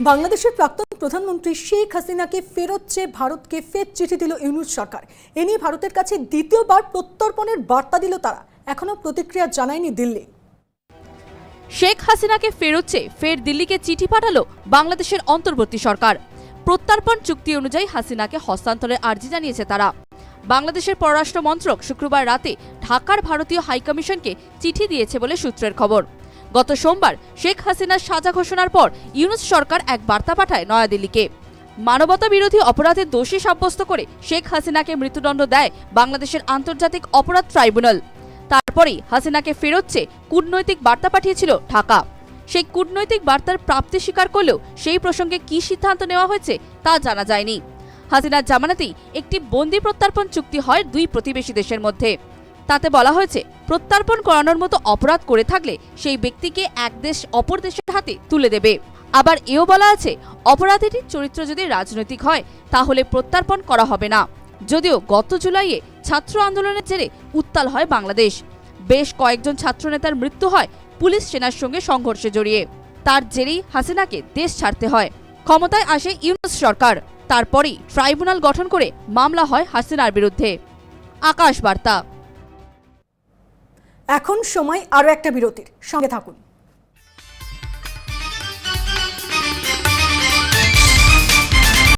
বাংলাদেশের প্রাক্তন প্রধানমন্ত্রী শেখ হাসিনাকে ফেরত চেয়ে ভারতকে ফের চিঠি দিল ইউনুস সরকার। এ নিয়ে ভারতের কাছে দ্বিতীয়বার প্রত্যর্পণের বার্তা দিল তারা। এখনও প্রতিক্রিয়া জানায়নি দিল্লি। শেখ হাসিনাকে ফেরত চেয়ে ফের দিল্লিকে চিঠি পাঠালো বাংলাদেশের অন্তর্বর্তী সরকার। প্রত্যর্পণ চুক্তি অনুযায়ী হাসিনাকে হস্তান্তরের আর্জি জানিয়েছে তারা। বাংলাদেশের পররাষ্ট্র মন্ত্রক শুক্রবার রাতে ঢাকার ভারতীয় হাইকমিশনকে চিঠি দিয়েছে বলে সূত্রের খবর। গত সোমবার শেখ হাসিনার সাজা ঘোষণার পর ইউনুস সরকার এক বার্তা পাঠায় নয়াদিল্লিকে। মানবতা বিরোধী অপরাধের দোষী সাব্যস্ত করে শেখ হাসিনাকে মৃত্যুদণ্ড দেয় বাংলাদেশের আন্তর্জাতিক অপরাধ ট্রাইব্যুনাল। তারপরেই হাসিনাকে ফেরত চেয়ে কূটনৈতিক বার্তা পাঠিয়েছিল ঢাকা। সেই কূটনৈতিক বার্তার প্রাপ্তি স্বীকার করলেও সেই প্রসঙ্গে কি সিদ্ধান্ত নেওয়া হয়েছে তা জানা যায়নি। হাসিনার জামানাতেই একটি বন্দি প্রত্যর্পণ চুক্তি হয় দুই প্রতিবেশী দেশের মধ্যে। তাতে বলা হয়েছে, প্রত্যর্পণ করানোর মতো অপরাধ করে থাকলে সেই ব্যক্তিকে এক দেশ অপর দেশের হাতে তুলে দেবে। আবার এও বলা আছে, অপরাধীটির চরিত্র যদি রাজনৈতিক হয়, তাহলে প্রত্যর্পণ করা হবে না। যদিও গত জুলাইয়ে ছাত্র আন্দোলনের জেরে উত্তাল হয় বাংলাদেশ। বেশ কয়েকজন ছাত্রনেতার মৃত্যু হয় পুলিশ সেনার সঙ্গে সংঘর্ষে জড়িয়ে। তার জেরেই হাসিনাকে দেশ ছাড়তে হয়। ক্ষমতায় আসে ইউনুস সরকার। তারপরেই ট্রাইব্যুনাল গঠন করে মামলা হয় হাসিনার বিরুদ্ধে। আকাশ বার্তা। এখন সময় আরও একটা বিরতির। সঙ্গে থাকুন।